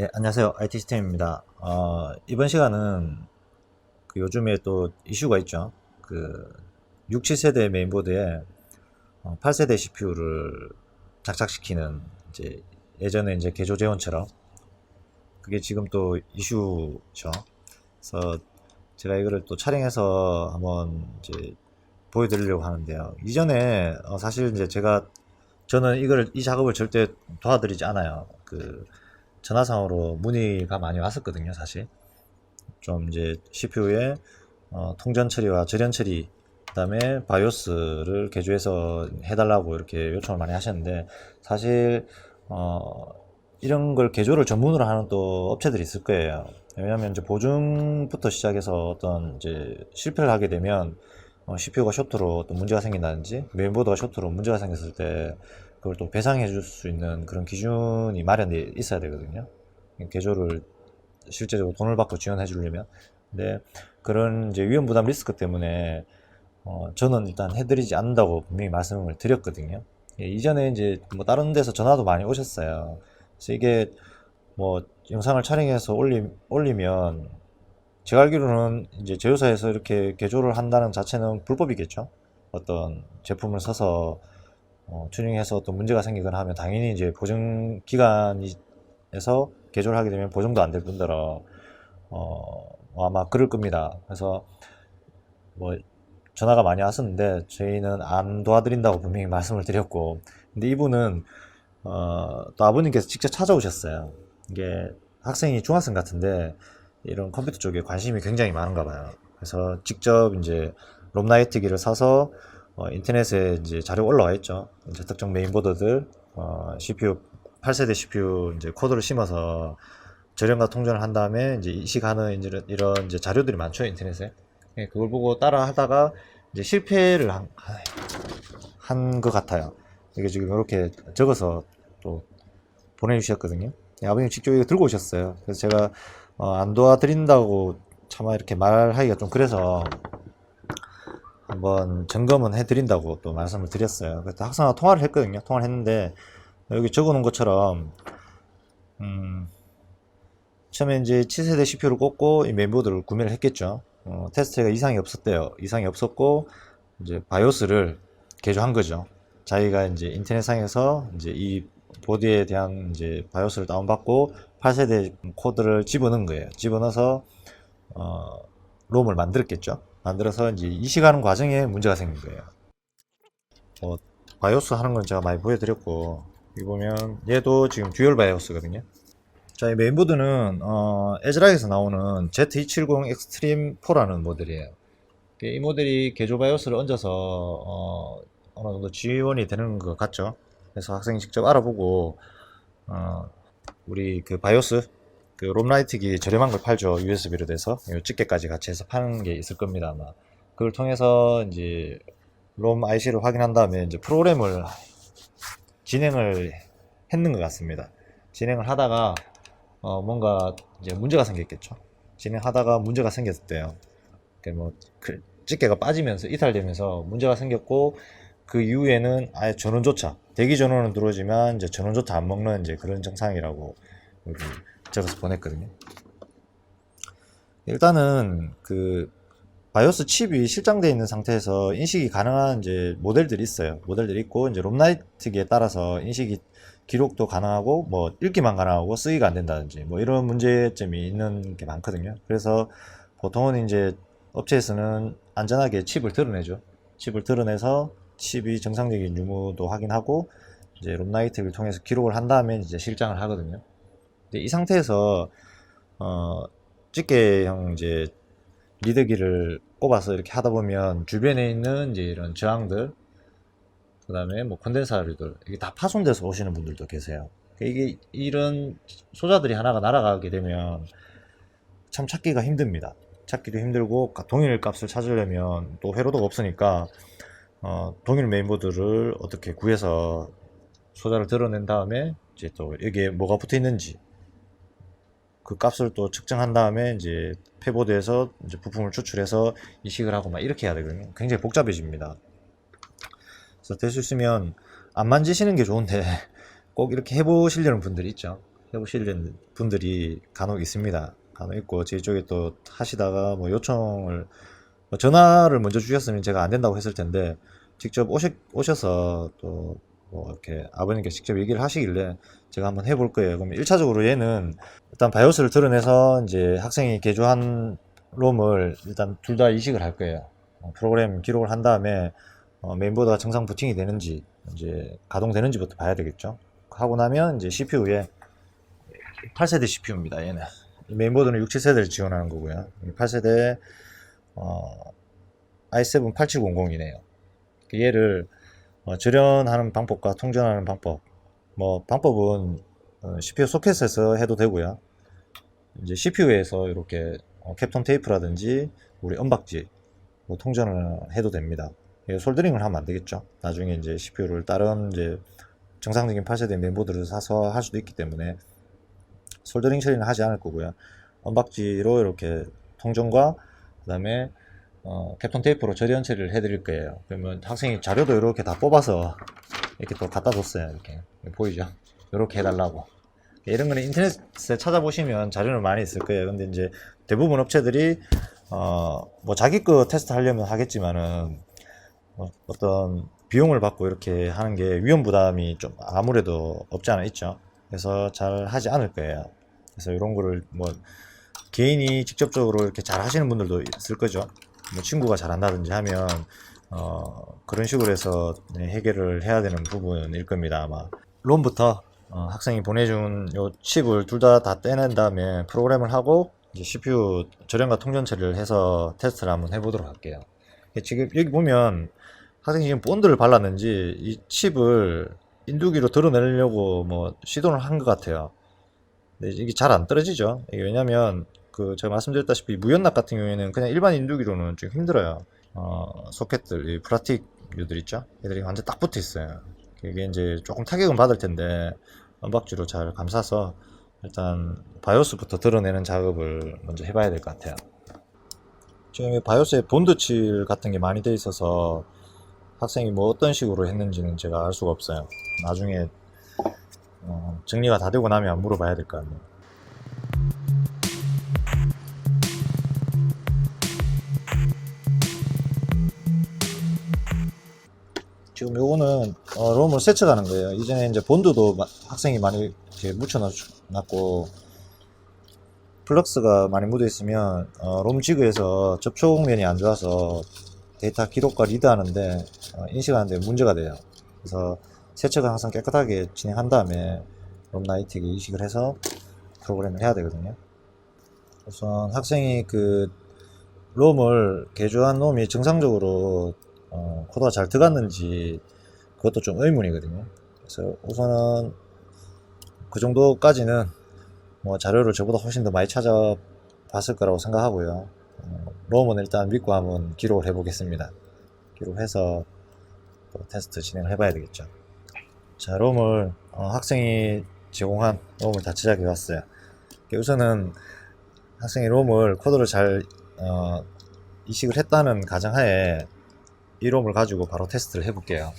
예, 안녕하세요. IT 시스템입니다. 어, 이번 시간은 그 요즘에 또 이슈가 있죠. 그 6, 7세대 메인보드에 어, 8세대 CPU를 장착시키는 이제 예전에 이제 개조 재원처럼 그게 지금 또 이슈죠. 그래서 제가 이거를 또 촬영해서 한번 이제 보여드리려고 하는데요. 이전에 어, 사실 이제 제가 저는 이걸 이 작업을 절대 도와드리지 않아요. 그 전화상으로 문의가 많이 왔었거든요, 사실. 좀 이제 CPU에 어, 통전 처리와 절연 처리, 그 다음에 바이오스를 개조해서 해달라고 이렇게 요청을 많이 하셨는데 사실 어, 이런 걸 개조를 전문으로 하는 또 업체들이 있을 거예요. 왜냐하면 이제 보증부터 시작해서 어떤 이제 실패를 하게 되면 어, CPU가 쇼트로 또 문제가 생긴다든지 메인보드가 쇼트로 문제가 생겼을 때 그걸 또 배상해 줄 수 있는 그런 기준이 마련돼 있어야 되거든요. 개조를 실제적으로 돈을 받고 지원해 주려면. 근데 그런 이제 위험 부담 리스크 때문에 어, 저는 일단 해드리지 않는다고 분명히 말씀을 드렸거든요. 예, 이전에 이제 뭐 다른 데서 전화도 많이 오셨어요. 그래서 이게 뭐 영상을 촬영해서 올리, 올리면 제가 알기로는 이제 제휴사에서 이렇게 개조를 한다는 자체는 불법이겠죠. 어떤 제품을 사서 어, 튜닝해서 또 문제가 생기거나 하면 당연히 이제 보증 기관에서 개조를 하게 되면 보증도 안 될 뿐더러 어, 아마 그럴 겁니다. 그래서 뭐 전화가 많이 왔었는데 저희는 안 도와드린다고 분명히 말씀을 드렸고 근데 이분은 어, 또 아버님께서 직접 찾아오셨어요. 이게 학생이 중학생 같은데 이런 컴퓨터 쪽에 관심이 굉장히 많은가 봐요. 그래서 직접 이제 롬나이트기를 사서 어, 인터넷에 이제 자료 올라와 있죠. 이제 특정 메인보드들 어, CPU 8세대 CPU 이제 코드를 심어서 절연과 통전을 한 다음에 이제 이식하는 이제 이런 이제 자료들이 많죠 인터넷에. 예, 그걸 보고 따라 하다가 이제 실패를 한, 한것 같아요. 이게 지금 이렇게 적어서 또 보내주셨거든요. 예, 아버님 직접 이거 들고 오셨어요. 그래서 제가 어, 안 도와드린다고 차마 이렇게 말하기가 좀 그래서 한번 점검은 해드린다고 또 말씀을 드렸어요. 그래서 학생하고 통화를 했거든요. 통화를 했는데 여기 적어놓은 것처럼 음, 처음에 이제 7세대 CPU를 꽂고 이 메인보드를 구매를 했겠죠. 어, 테스트가 이상이 없었대요. 이상이 없었고 이제 바이오스를 개조한 거죠. 자기가 이제 인터넷상에서 이제 이 보드에 대한 이제 바이오스를 다운받고 8세대 코드를 집어넣은 거예요. 집어넣어서 어, 롬을 만들었겠죠. 만들어서 이제 이식하는 과정에 문제가 생긴 거예요. 어, 바이오스 하는 건 제가 많이 보여드렸고 여기 보면 얘도 지금 듀얼 바이오스거든요. 자, 이 메인보드는 어, 에즈락에서 나오는 Z270 Extreme 4라는 모델이에요. 이 모델이 개조 바이오스를 얹어서 어, 어느 정도 지원이 되는 것 같죠. 그래서 학생이 직접 알아보고 어, 우리 그 바이오스 그 롬라이트기 저렴한 걸 팔죠. USB로 돼서 요 집게까지 같이 해서 파는 게 있을 겁니다 아마. 그걸 통해서 이제 롬 IC를 확인한 다음에 이제 프로그램을 진행을 했는 것 같습니다. 진행을 하다가 어 뭔가 이제 문제가 생겼겠죠. 진행하다가 문제가 생겼대요. 그뭐 집게가 빠지면서 이탈되면서 문제가 생겼고 그 이후에는 아예 전원조차 대기 전원은 들어오지만 이제 전원조차 안 먹는 이제 그런 증상이라고 여기 적어서 보냈거든요. 일단은 그 바이오스 칩이 실장되어 있는 상태에서 인식이 가능한 이제 모델들이 있어요. 모델들이 있고 이제 롬라이트기에 따라서 인식이 기록도 가능하고 뭐 읽기만 가능하고 쓰기가 안 된다든지 뭐 이런 문제점이 있는 게 많거든요. 그래서 보통은 이제 업체에서는 안전하게 칩을 드러내죠. 칩을 드러내서 칩이 정상적인 유무도 확인하고 이제 롬라이트를 통해서 기록을 한 다음에 이제 실장을 하거든요. 이 상태에서 어 집게형 이제 리드기를 꼽아서 이렇게 하다 보면 주변에 있는 이제 이런 저항들 그 다음에 뭐 콘덴사류들 이게 다 파손돼서 오시는 분들도 계세요. 이게 이런 소자들이 하나가 날아가게 되면 참 찾기가 힘듭니다. 찾기도 힘들고 동일 값을 찾으려면 또 회로도가 없으니까 어, 동일 메인보드를 어떻게 구해서 소자를 드러낸 다음에 이제 또 여기에 뭐가 붙어 있는지 그 값을 또 측정한 다음에 이제 패보드에서 이제 부품을 추출해서 이식을 하고 막 이렇게 해야 되거든요. 굉장히 복잡해집니다. 그래서 될 수 있으면 안 만지시는 게 좋은데 꼭 이렇게 해보시려는 분들이 있죠. 해보시는 분들이 간혹 있습니다. 간혹 있고 제 쪽에 또 하시다가 뭐 요청을 뭐 전화를 먼저 주셨으면 제가 안 된다고 했을 텐데 직접 오시, 오셔서 또 뭐 이렇게 아버님께 직접 얘기를 하시길래 제가 한번 해볼 거예요. 그러면 1차적으로 얘는 일단 바이오스를 드러내서 이제 학생이 개조한 롬을 일단 둘 다 이식을 할 거예요. 어, 프로그램 기록을 한 다음에 어, 메인보드가 정상 부팅이 되는지 이제 가동되는지부터 봐야 되겠죠. 하고 나면 이제 CPU에 8세대 CPU입니다. 얘는 이 메인보드는 6, 7세대를 지원하는 거고요. 8세대 어, i7 8700이네요. 얘를 어, 절연하는 방법과 통전하는 방법. 뭐 방법은 어, CPU 소켓에서 해도 되고요. 이제 CPU에서 이렇게 어, 캡톤 테이프라든지 우리 언박지 뭐 통전을 해도 됩니다. 예, 솔더링을 하면 안 되겠죠. 나중에 이제 CPU를 다른 이제 정상적인 8세대 메인보드를 사서 할 수도 있기 때문에 솔더링 처리는 하지 않을 거고요. 언박지로 이렇게 통전과 그다음에 어, 캡톤 테이프로 절연 처리를 해드릴 거예요. 그러면 학생이 자료도 이렇게 다 뽑아서 이렇게 또 갖다 줬어요. 이렇게 보이죠? 이렇게 해달라고. 이런 거는 인터넷에 찾아보시면 자료는 많이 있을 거예요. 근데 이제 대부분 업체들이 어, 뭐 자기 거 테스트 하려면 하겠지만은 어, 어떤 비용을 받고 이렇게 하는 게 위험 부담이 좀 아무래도 없지 않아 있죠. 그래서 잘 하지 않을 거예요. 그래서 이런 거를 뭐 개인이 직접적으로 이렇게 잘 하시는 분들도 있을 거죠. 뭐 친구가 잘 한다든지 하면 어, 그런 식으로 해서 네, 해결을 해야 되는 부분일 겁니다. 아마 롬부터 어, 학생이 보내준 요 칩을 둘 다 다 떼낸 다음에 프로그램을 하고 이제 CPU 절연과 통전 처리를 해서 테스트를 한번 해보도록 할게요. 지금 여기 보면 학생이 지금 본드를 발랐는지 이 칩을 인두기로 드러내려고 뭐 시도를 한 것 같아요. 근데 이게 잘 안 떨어지죠. 이게 왜냐면 그 제가 말씀드렸다시피 무연납 같은 경우에는 그냥 일반 인두기로는 좀 힘들어요. 어, 소켓들, 이 프라틱류들 있죠? 얘들이 완전 딱 붙어 있어요. 이게 이제 조금 타격은 받을 텐데 언박지로 잘 감싸서 일단 바이오스부터 드러내는 작업을 먼저 해봐야 될 것 같아요. 지금 이 바이오스에 본드칠 같은 게 많이 돼 있어서 학생이 뭐 어떤 식으로 했는지는 제가 알 수가 없어요. 나중에 어, 정리가 다 되고 나면 물어봐야 될 것 같네요. 지금 요거는 어, 롬을 세척하는 거예요. 이전에 이제 본드도 마- 학생이 많이 이렇게 묻혀놨고 플럭스가 많이 묻어 있으면 어, 롬 지그에서 접촉면이 안 좋아서 데이터 기록과 리드하는데 어, 인식하는데 문제가 돼요. 그래서 세척을 항상 깨끗하게 진행한 다음에 롬 나이틱을 이식을 해서 프로그램을 해야 되거든요. 우선 학생이 그 롬을 개조한 롬이 정상적으로 어, 코드가 잘 들어갔는지 그것도 좀 의문이거든요. 그래서 우선은 그 정도까지는 뭐 자료를 저보다 훨씬 더 많이 찾아봤을 거라고 생각하고요. 어, 롬은 일단 믿고 한번 기록을 해보겠습니다. 기록해서 또 테스트 진행을 해봐야 되겠죠. 자, 롬을 어, 학생이 제공한 롬을 다 제작해 왔어요. 우선은 학생이 롬을 코드를 잘 어, 이식을 했다는 가정하에 이 롬을 가지고 바로 테스트를 해볼게요.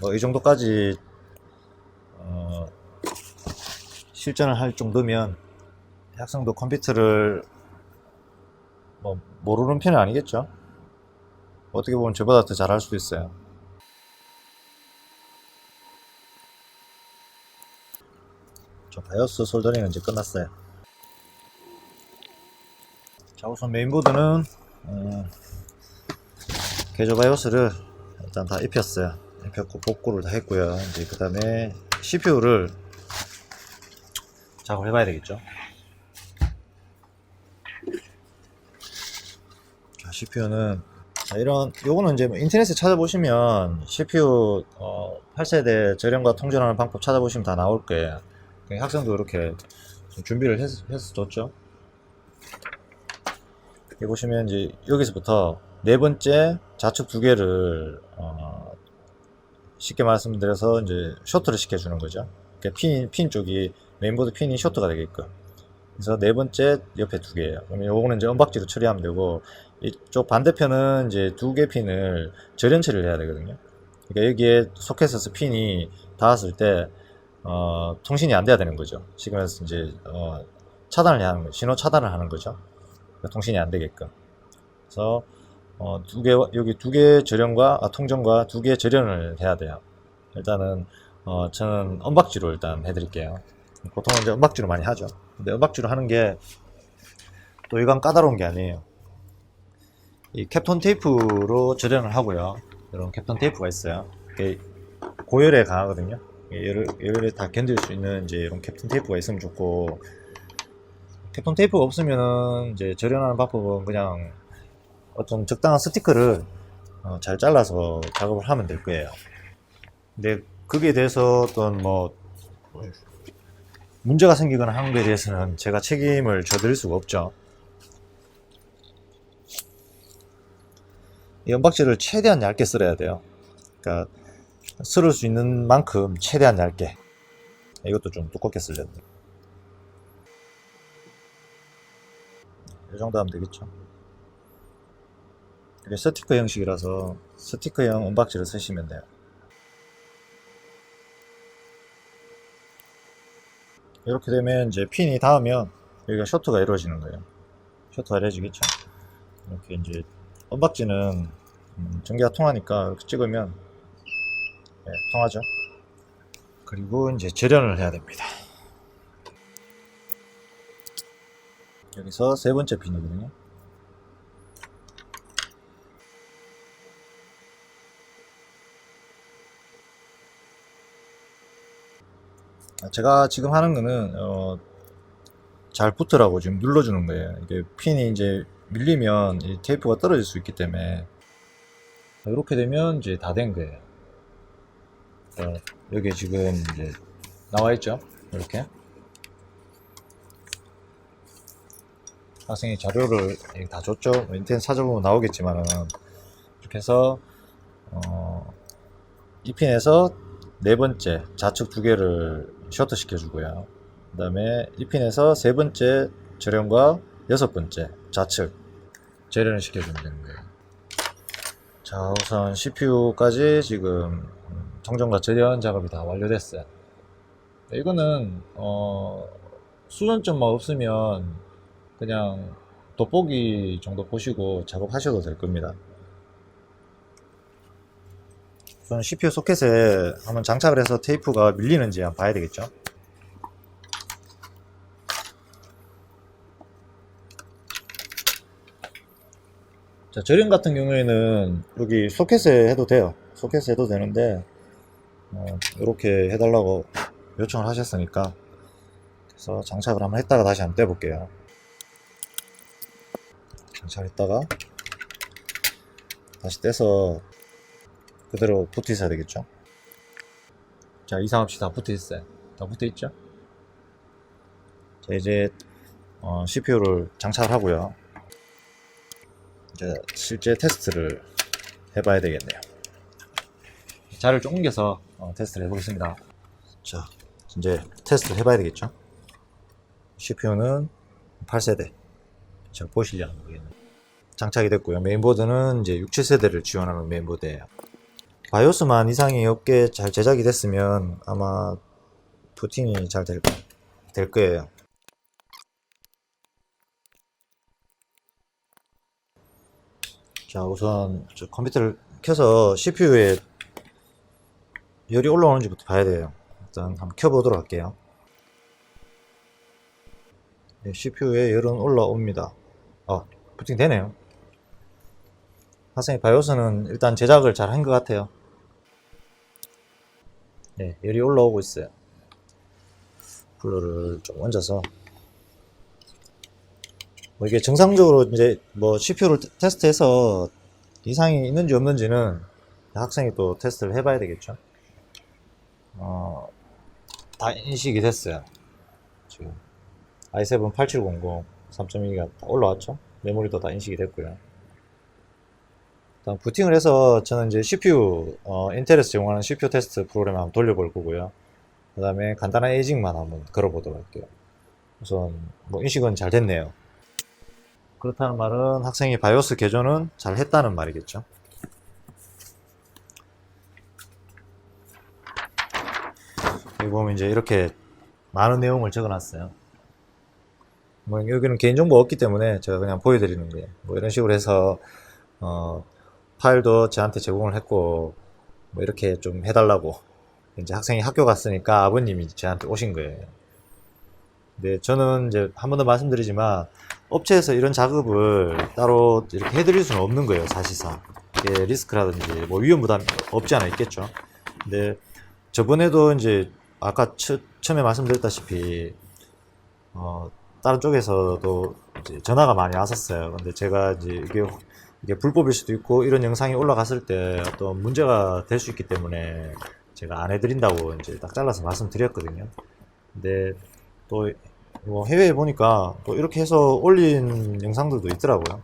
뭐 이 정도까지 어, 실전을 할 정도면 학생도 컴퓨터를 뭐 모르는 편은 아니겠죠. 어떻게 보면 저보다 더 잘할 수도 있어요. 저 바이오스 솔더링은 이제 끝났어요. 자 우선 메인보드는 어, 개조 바이오스를 일단 다 입혔어요. 입혔고 복구를 다 했고요. 이제 그 다음에 CPU를 작업을 해봐야 되겠죠. 자, CPU는 자, 이런 요거는 이제 뭐 인터넷에 찾아보시면 CPU 어, 8세대 절연과 통전하는 방법 찾아보시면 다 나올 거예요. 학생도 이렇게 좀 준비를 해서 줬죠. 여기 보시면 이제 여기서부터 네 번째 좌측 두 개를 어, 쉽게 말씀드려서 이제 쇼트를 시켜주는 거죠. 그러니까 핀, 핀 쪽이 메인보드 핀이 쇼트가 되게끔. 그래서 네 번째 옆에 두 개예요. 그러면 요거는 이제 언박지로 처리하면 되고 이쪽 반대편은 이제 두 개 핀을 절연 처리를 해야 되거든요. 그러니까 여기에 소켓에서 핀이 닿았을 때 어, 통신이 안 돼야 되는 거죠. 지금에서 이제 어, 차단을 하는 거, 신호 차단을 하는 거죠. 그러니까 통신이 안 되게끔. 그래서 어, 두 개, 여기 두개 절연과, 아, 통전과 두개 절연을 해야 돼요. 일단은, 어, 저는 언박지로 일단 해드릴게요. 보통은 이제 언박지로 많이 하죠. 근데 언박지로 하는 게, 또 이건 까다로운 게 아니에요. 이 캡톤 테이프로 절연을 하고요. 이런 캡톤 테이프가 있어요. 이게 고열에 강하거든요. 열을, 열을 다 견딜 수 있는 이제 이런 캡톤 테이프가 있으면 좋고, 캡톤 테이프가 없으면은 이제 절연하는 방법은 그냥 어떤 적당한 스티커를 어, 잘 잘라서 작업을 하면 될 거예요. 근데 그게 대해서 어떤 뭐 문제가 생기거나 하는 거에 대해서는 제가 책임을 져드릴 수가 없죠. 이 언박지를 최대한 얇게 썰어야 돼요. 그러니까 썰을 수 있는 만큼 최대한 얇게. 이것도 좀 두껍게 썰려야 돼. 이 정도 하면 되겠죠. 이게 스티커 형식이라서 스티커형 언박지를 쓰시면 돼요. 이렇게 되면 이제 핀이 닿으면 여기가 셔터가 이루어지는 거예요. 셔터가 이루어지겠죠. 이렇게 이제 언박지는 음, 전기가 통하니까 이렇게 찍으면 네, 통하죠. 그리고 이제 절연을 해야 됩니다. 여기서 세 번째 핀이거든요. 제가 지금 하는 거는 어, 잘 붙으라고 지금 눌러주는 거예요. 이게 핀이 이제 밀리면 이 테이프가 떨어질 수 있기 때문에 이렇게 되면 이제 다 된 거예요. 어, 여기 지금 이제 나와 있죠. 이렇게 학생이 자료를 다 줬죠. 뭐 인터넷 찾아보면 나오겠지만은 이렇게 해서 어, 이 핀에서 네 번째 좌측 두 개를 셔터 시켜주고요. 그 다음에 이 핀에서 세 번째 절연과 여섯 번째 좌측 절연을 시켜주면 되는 거예요. 자, 우선 CPU까지 지금 정전과 절연 작업이 다 완료됐어요. 이거는 어, 수전점만 없으면 그냥 돋보기 정도 보시고 작업하셔도 될 겁니다. 우선 CPU 소켓에 한번 장착을 해서 테이프가 밀리는지 한번 봐야 되겠죠. 자, 절연 같은 경우에는 여기 소켓에 해도 돼요. 소켓에 해도 되는데, 어, 이렇게 해달라고 요청을 하셨으니까, 그래서 장착을 한번 했다가 다시 한번 떼볼게요. 장착했다가, 다시 떼서 그대로 붙어 있어야 되겠죠. 자, 이상 없이 다 붙어 있어요. 다 붙어 있죠? 자, 이제 어, CPU를 장착을 하고요. 이제 실제 테스트를 해봐야 되겠네요. 자를 좀 옮겨서 어, 테스트를 해보겠습니다. 자, 이제 테스트를 해봐야 되겠죠? CPU는 8세대. 자, 보시려나 모르겠네요. 장착이 됐고요. 메인보드는 이제 6, 7세대를 지원하는 메인보드예요. 바이오스만 이상이 없게 잘 제작이 됐으면 아마 부팅이 잘 될 될 거예요. 자, 우선 저 컴퓨터를 켜서 CPU에 열이 올라오는지부터 봐야 돼요. 일단 한번 켜보도록 할게요. 네, CPU에 열은 올라옵니다. 아, 부팅 되네요. 학생이 바이오스는 일단 제작을 잘 한 것 같아요. 네, 열이 올라오고 있어요. 쿨러를 좀 얹어서. 뭐 이게 정상적으로 이제 뭐 CPU를 테스트해서 이상이 있는지 없는지는 학생이 또 테스트를 해봐야 되겠죠. 어, 다 인식이 됐어요. 지금 i7 8700 3.2기가 올라왔죠? 메모리도 다 인식이 됐고요. 일단 부팅을 해서 저는 이제 CPU 어, 인텔에서 이용하는 CPU 테스트 프로그램 한번 돌려볼 거고요. 그 다음에 간단한 에이징만 한번 걸어보도록 할게요. 우선 뭐 인식은 잘 됐네요. 그렇다는 말은 학생이 바이오스 개조는 잘 했다는 말이겠죠? 여기 보면 이제 이렇게 많은 내용을 적어놨어요. 뭐 여기는 개인정보 없기 때문에 제가 그냥 보여드리는 거예요. 뭐 이런 식으로 해서 어, 파일도 저한테 제공을 했고 뭐 이렇게 좀 해달라고 이제 학생이 학교 갔으니까 아버님이 저한테 오신 거예요. 네, 저는 이제 한 번 더 말씀드리지만 업체에서 이런 작업을 따로 이렇게 해드릴 수는 없는 거예요, 사실상. 이게 리스크라든지 뭐 위험 부담 없지 않아 있겠죠. 근데 저번에도 이제 아까 처, 처음에 말씀드렸다시피 어, 다른 쪽에서도 전화가 많이 왔었어요. 근데 제가 이제 이게 이게 불법일 수도 있고 이런 영상이 올라갔을 때 어떤 문제가 될 수 있기 때문에 제가 안 해드린다고 이제 딱 잘라서 말씀드렸거든요. 근데 또 뭐 해외에 보니까 또 이렇게 해서 올린 영상들도 있더라고요.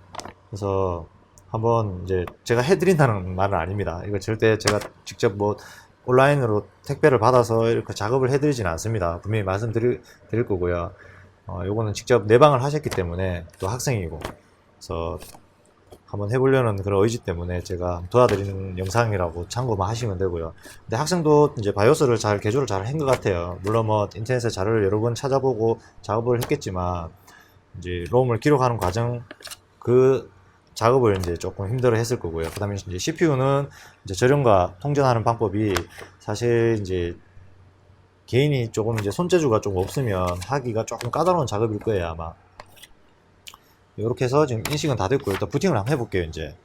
그래서 한번 이제 제가 해드린다는 말은 아닙니다. 이거 절대 제가 직접 뭐 온라인으로 택배를 받아서 이렇게 작업을 해드리진 않습니다. 분명히 말씀드릴 드릴 거고요. 어, 요거는 직접 내방을 하셨기 때문에 또 학생이고 그래서 한번 해보려는 그런 의지 때문에 제가 도와드리는 영상이라고 참고만 하시면 되고요. 근데 학생도 이제 바이오스를 잘 개조를 잘 한 것 같아요. 물론 뭐 인터넷에 자료를 여러 번 찾아보고 작업을 했겠지만 이제 롬을 기록하는 과정 그 작업을 이제 조금 힘들어 했을 거고요. 그 다음에 이제 CPU는 이제 저렴과 통전하는 방법이 사실 이제 개인이 조금 이제 손재주가 좀 없으면 하기가 조금 까다로운 작업일 거예요, 아마. 이렇게 해서 지금 인식은 다 됐고, 일단 부팅을 한번 해볼게요, 이제.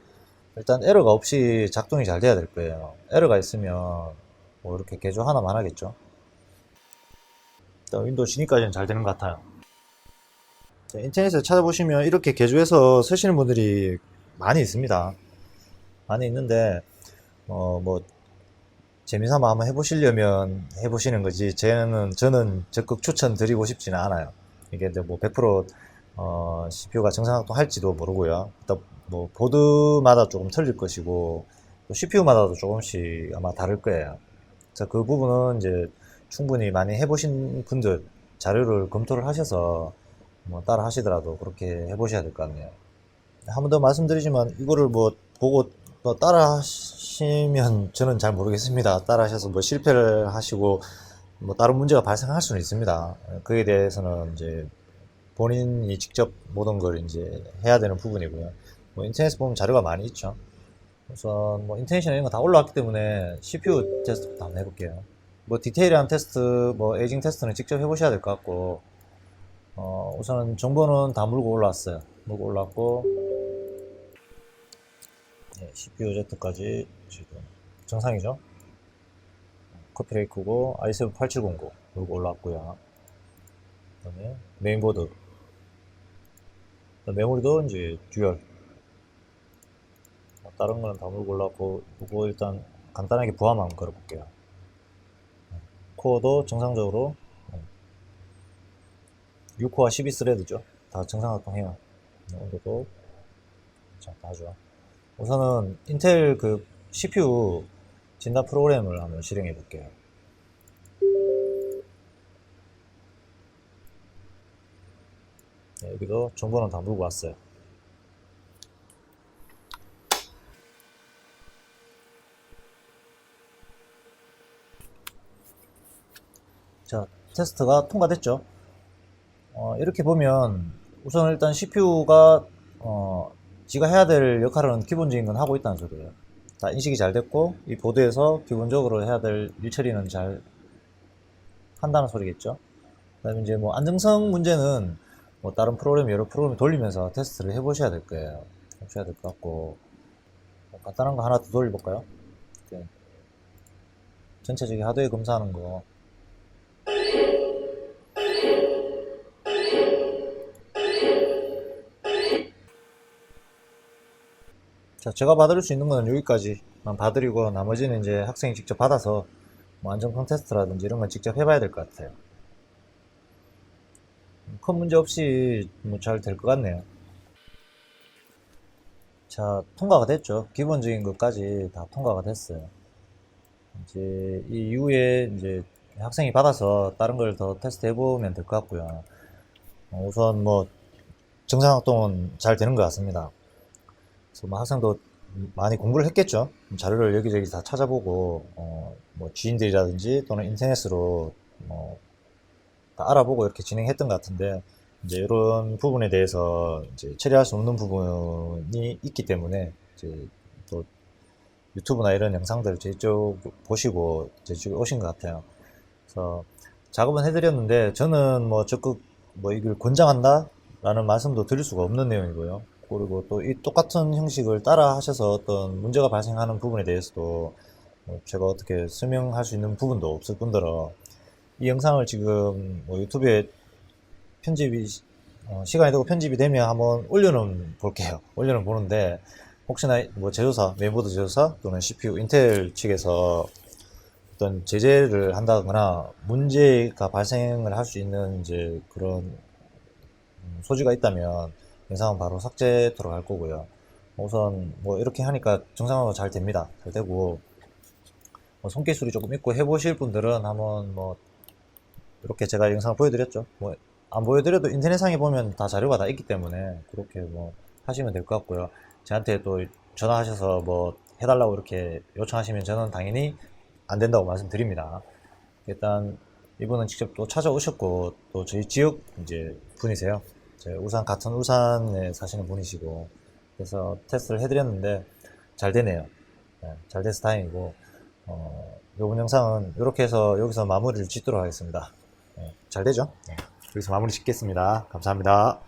일단 에러가 없이 작동이 잘 돼야 될 거예요. 에러가 있으면 뭐 이렇게 개조 하나만 하겠죠. 일단 윈도우 진입까지는 잘 되는 것 같아요. 자, 인터넷에 찾아보시면 이렇게 개조해서 쓰시는 분들이 많이 있습니다. 많이 있는데, 어, 뭐, 재미삼아 한번 해보시려면 해보시는 거지, 저는, 저는 적극 추천드리고 싶지는 않아요. 이게 이제 뭐100% 어, CPU가 정상작동 할지도 모르고요. 뭐 보드마다 조금 틀릴 것이고, 또 CPU마다도 조금씩 아마 다를 거예요. 자, 그 부분은 이제 충분히 많이 해보신 분들 자료를 검토를 하셔서 뭐 따라 하시더라도 그렇게 해보셔야 될 것 같네요. 한 번 더 말씀드리지만 이거를 뭐 보고 또 따라 하시 면 저는 잘 모르겠습니다. 따라 하셔서 뭐 실패를 하시고 뭐 다른 문제가 발생할 수는 있습니다. 그에 대해서는 이제 본인이 직접 모든 걸 이제 해야 되는 부분이고요. 뭐 인터넷에 보면 자료가 많이 있죠. 우선 뭐 인터넷이나 이런 거 다 올라왔기 때문에 CPU 테스트부터 한번 해볼게요. 뭐 디테일한 테스트, 뭐 에이징 테스트는 직접 해보셔야 될 것 같고 어, 우선은 정보는 다 물고 올라왔어요. 물고 올라왔고, 네, CPU Z까지 지금 정상이죠. 커피레이크고 i7 8709 물고 올라왔고요. 그다음에 메인보드, 메모리도 이제 듀얼. 뭐 다른 거는 다 물고 올라왔고, 이거 일단 간단하게 부하만 걸어볼게요. 코어도 정상적으로 6코어 12스레드죠. 다 정상작동해요. 온도도 자, 다 좋아. 우선은 인텔 그 CPU 진단 프로그램을 한번 실행해 볼게요. 네, 여기도 정보는 다 물고 왔어요. 자, 테스트가 통과됐죠? 어, 이렇게 보면 우선 일단 CPU가 어, 지가 해야 될 역할은 기본적인 건 하고 있다는 소리예요. 다 인식이 잘 됐고 이 보드에서 기본적으로 해야 될 일 처리는 잘 한다는 소리겠죠. 그다음에 이제 뭐 안정성 문제는 뭐 다른 프로그램 여러 프로그램 돌리면서 테스트를 해보셔야 될 거예요. 해보셔야 될 것 같고 뭐 간단한 거 하나 더 돌려볼까요? 이렇게 전체적인 하드웨어 검사하는 거 자, 제가 받을 수 있는 거는 여기까지만 봐드리고 나머지는 이제 학생이 직접 받아서 뭐 안정성 테스트라든지 이런 건 직접 해봐야 될 것 같아요. 큰 문제 없이 뭐 잘 될 것 같네요. 자, 통과가 됐죠. 기본적인 것까지 다 통과가 됐어요. 이제 이 이후에 이제 학생이 받아서 다른 걸 더 테스트 해 보면 될 것 같고요. 어, 우선 뭐 정상 활동은 잘 되는 것 같습니다. 그래서 뭐 학생도 많이 공부를 했겠죠. 자료를 여기저기 다 찾아보고 어, 뭐 지인들이라든지 또는 인터넷으로 뭐, 다 알아보고 이렇게 진행했던 것 같은데, 이제 이런 부분에 대해서 이제 처리할 수 없는 부분이 있기 때문에, 이제 또 유튜브나 이런 영상들을 제쪽 보시고 제 쪽에 오신 것 같아요. 그래서 작업은 해드렸는데, 저는 뭐 적극 뭐 이걸 권장한다? 라는 말씀도 드릴 수가 없는 내용이고요. 그리고 또 이 똑같은 형식을 따라 하셔서 어떤 문제가 발생하는 부분에 대해서도 뭐 제가 어떻게 설명할 수 있는 부분도 없을 뿐더러 이 영상을 지금 뭐 유튜브에 편집이 시- 어, 시간이 되고 편집이 되면 한번 올려는 볼게요. 올려는 보는데 혹시나 뭐 제조사, 메인보드 제조사 또는 CPU 인텔 측에서 어떤 제재를 한다거나 문제가 발생을 할 수 있는 이제 그런 음, 소지가 있다면 영상은 바로 삭제 들어갈 거고요. 우선 뭐 이렇게 하니까 정상적으로 잘 됩니다. 잘 되고 뭐 손기술이 조금 있고 해보실 분들은 한번 뭐 이렇게 제가 영상을 보여드렸죠. 뭐 안 보여드려도 인터넷상에 보면 다 자료가 다 있기 때문에 그렇게 뭐 하시면 될 것 같고요. 저한테 또 전화하셔서 뭐 해달라고 이렇게 요청하시면 저는 당연히 안 된다고 말씀드립니다. 일단 이분은 직접 또 찾아오셨고 또 저희 지역 이제 분이세요. 제 우산 같은 우산에 사시는 분이시고 그래서 테스트를 해드렸는데 잘 되네요. 네, 잘 돼서 다행이고 어, 이번 영상은 이렇게 해서 여기서 마무리를 짓도록 하겠습니다. 네, 잘 되죠? 네, 여기서 마무리 짓겠습니다. 감사합니다.